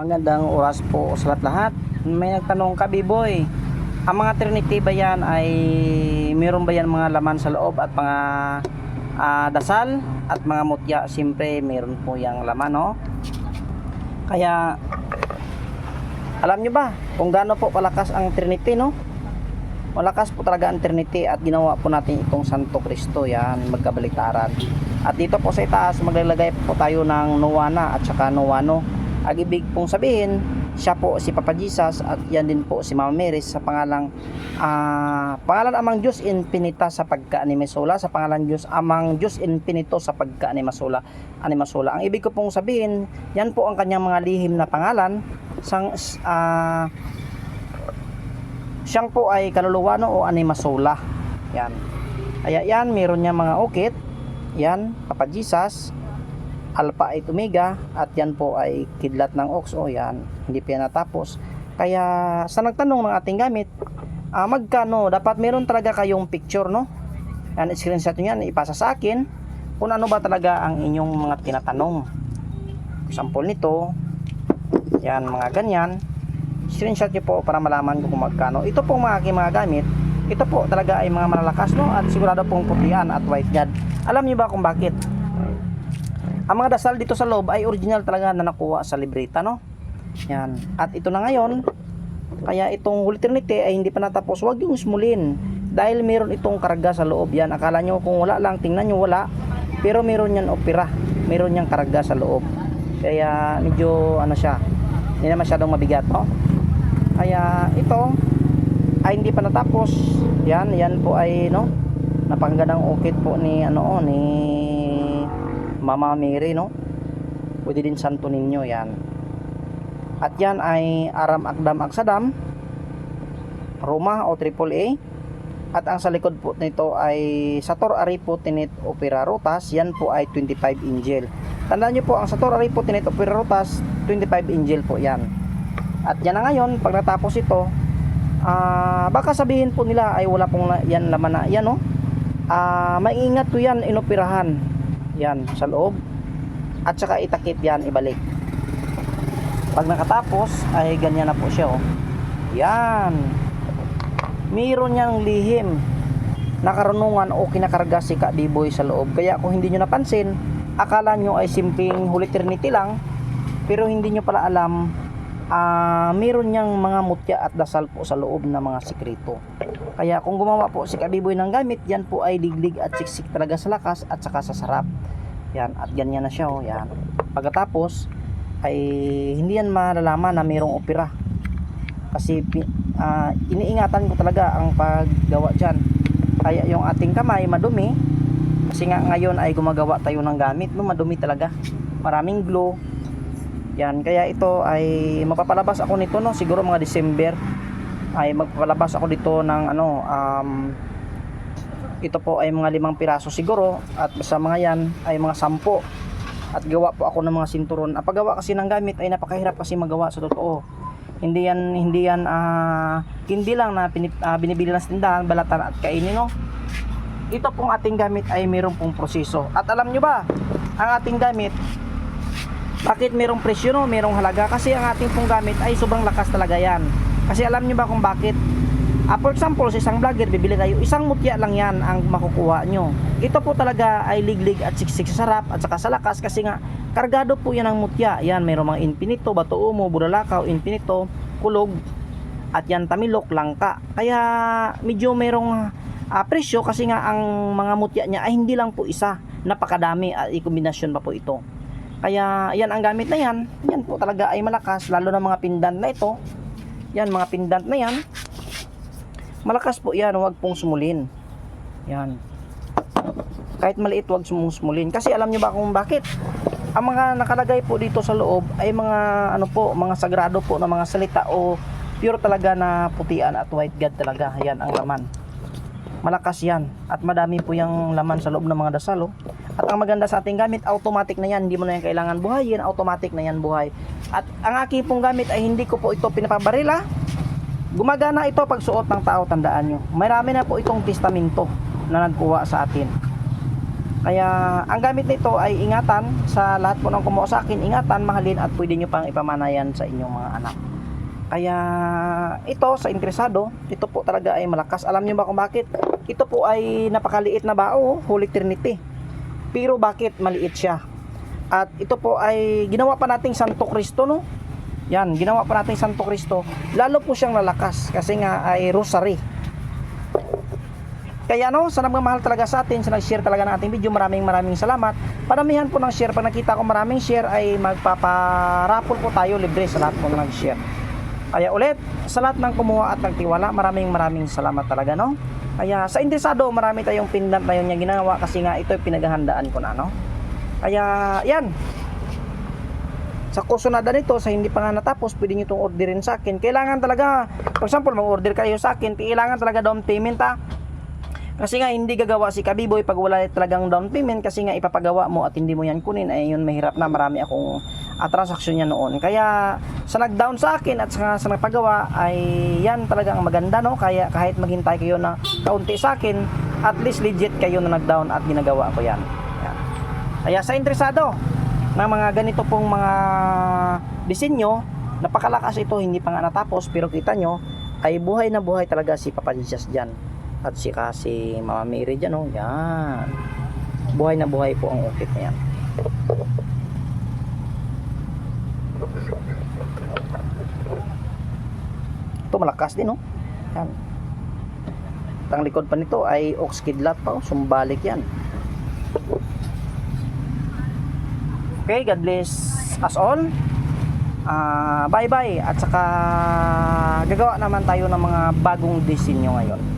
Magandang oras po sa lahat-lahat. May nagtanong ka, B-boy. Ang mga Trinity ba yan ay meron ba yan mga laman sa loob at mga ah, dasal at mga mutya? Siyempre, meron po yung laman, no? Kaya, alam nyo ba kung gaano po kalakas ang Trinity, no? Malakas po talaga ang Trinity at ginawa po natin itong Santo Cristo yan, magkabaliktaran. At dito po sa itaas, maglalagay po tayo ng Nuwana at saka Nuwano. Ang ibig pong sabihin, siya po si Papa Jesus at yan din po si Mama Mary sa pangalang ah, pangalan amang Diyos infinita sa pagka-animasula sa pangalan Diyos amang Diyos infinito sa pagka-animasula animasula ang ibig ko pong sabihin yan po ang kanyang mga lihim na pangalan. Sang ah, siyang po ay kaluluwa no o animasula yan. Kaya yan meron niya mga ukit. Yan Papa Jesus Alpha at Omega at yan po ay kidlat ng oxo yan. Hindi pa natapos. Kaya sa nagtanong ng ating gamit ah, magkano? Dapat meron talaga kayong picture no? Yan screenshot nyo yan ipasa sa akin kung ano ba talaga ang inyong mga tinatanong. Sample nito yan mga ganyan. Screenshot nyo po para malaman ko kung magkano. Ito po mga aking mga gamit ito po talaga ay mga malalakas no? At sigurado pong putian at white god alam niyo ba kung bakit ang mga dasal dito sa loob ay original talaga na nakuha sa libreta, no? Yan. At ito na ngayon, kaya itong Holy Trinity ay hindi pa natapos. Huwag yung smulin. Dahil meron itong karga sa loob yan. Akala nyo kung wala lang, tingnan nyo wala. Pero meron yan opera. Meron yang karga sa loob. Kaya medyo ano siya, hindi na masyadong mabigat, no? Kaya ito ay hindi pa natapos. Yan, yan po ay no, napakagandang ukit po ni ano ni Mama Mary no? Pwede din santo ninyo yan. At yan ay Aram Akdam Aksadam Roma o Triple A. At ang sa likod po nito ay Sator Aripo Tinit Opera Rotas. Yan po ay 25 Angel. Tandaan nyo po ang Sator Aripo Tinit Opera Rotas 25 Angel po yan. At yan na ngayon pag natapos ito ah, baka sabihin po nila ay wala pong yan laman na yan no? Ah, maingat ko yan inoperahan yan sa loob. At saka itakip yan ibalik. Pag nakatapos ay ganyan na po siya oh. Yan. Mayroon niyang lihim na karunungan o kinakarga si Ka Biboy sa loob. Kaya kung hindi nyo napansin akala nyo ay simpleng Holy Trinity lang pero hindi nyo pala alam ah meron niyang mga mutya at dasal po sa loob ng mga sikreto kaya kung gumawa po si Kabiboy ng gamit, yan po ay digdig at siksik talaga sa lakas at saka sa sarap. Yan, at ganyan na siya oh, yan. Pagkatapos ay hindi yan malalaman na mayroong opera. Kasi ah, iniingatan ko talaga ang paggawa diyan. Kaya yung ating kamay madumi kasi nga ngayon ay gumagawa tayo ng gamit, no, madumi talaga. Maraming glue. Yan, kaya ito ay mapapalabas ako nito no, siguro mga December ay magpapalabas ako dito ng ano um, ito po ay mga limang piraso siguro at sa mga yan ay mga sampo. At gawa po ako ng mga sinturon. Ang paggawa kasi ng gamit ay napakahirap kasi magawa sa totoo. Hindi yan hindi yan ah, hindi lang na pinip, ah, binibili sa tindahan balatan at kainin no? Ito pong ating gamit ay mayroon pong proseso. At alam nyo ba ang ating gamit bakit merong presyo no merong halaga kasi ang ating pong gamit ay sobrang lakas talaga yan kasi alam nyo ba kung bakit Ah, for example, sa isang vlogger, bibili kayo, isang mutya lang yan ang makukuha nyo. Ito po talaga ay liglig at siksik sa sarap at saka sa lakas kasi nga, kargado po yan ang mutya. Yan, mayroong mga infinito, bato umo, buralakaw, infinito, kulog, at yan tamilok, langka. Kaya medyo mayroong ah, presyo kasi nga ang mga mutya niya ay hindi lang po isa. Napakadami at i-kombinasyon pa po ito. Kaya yan ang gamit na yan. Yan po talaga ay malakas lalo na mga pendant na ito. Yan mga pendant na yan. Malakas po yan, huwag pong sumulin. Yan. Kahit maliit, huwag sumong sumulin. Kasi alam nyo ba kung bakit? Ang mga nakalagay po dito sa loob ay mga ano po, mga sagrado po na mga salita o pure talaga na putian at white god talaga. Yan ang laman. Malakas yan. At madami po yung laman sa loob ng mga dasal. Oh. At ang maganda sa ating gamit, automatic na yan. Hindi mo na yan kailangan buhayin. Automatic na yan buhay. At ang aking pong gamit ay hindi ko po ito pinapabarila. Gumagana ito pag suot ng tao, tandaan nyo. Marami na po itong testamento na nagkuha sa atin. Kaya ang gamit nito ay ingatan sa lahat po ng kumuha sa akin, ingatan, mahalin at pwede nyo pang ipamanayan sa inyong mga anak. Kaya ito sa interesado, ito po talaga ay malakas. Alam niyo ba kung bakit? Ito po ay napakaliit na bao, Holy Trinity. Pero bakit maliit siya? At ito po ay ginawa pa nating Santo Cristo no? Yan, ginawa pa nating Santo Cristo. Lalo po siyang lalakas kasi nga ay rosary. Kaya no, sa nagmamahal talaga sa atin, sa nag-share talaga ng ating video, maraming maraming salamat. Paramihan po ng share. Pag nakita ko maraming share, ay magpaparapol po tayo libre sa lahat po nag-share. Kaya ulit, sa lahat ng kumuha at nagtiwala, maraming maraming salamat talaga, no? Kaya sa interesado, marami tayong pendant na yun niya ginawa kasi nga ito pinaghahandaan ko na, no? Kaya, yan. Sa kusunada nito, sa hindi pa nga natapos, pwede nyo itong orderin sa akin. Kailangan talaga, for example, mag-order kayo sa akin, kailangan talaga down payment, ha? Kasi nga hindi gagawa si Kabiboy pag wala talagang down payment kasi nga ipapagawa mo at hindi mo yan kunin ay yun mahirap na marami akong uh, transaksyon niya noon. Kaya sa nag-down sa akin at sa, sa nagpagawa ay yan talagang maganda no. Kaya kahit maghintay kayo na kaunti sa akin, at least legit kayo na nag-down at ginagawa ko yan. yan. Kaya sa interesado ng mga ganito pong mga disenyo, napakalakas ito, hindi pa nga natapos pero kita nyo ay buhay na buhay talaga si Papa Jesus dyan at si kasi Mama Mary dyan oh yan buhay na buhay po ang ukit na yan malakas din oh yan. Ang likod pa nito ay ox kidlat pa oh. Sumbalik yan. Okay God bless us all. Ah, bye bye at saka gagawa naman tayo ng mga bagong disenyo ngayon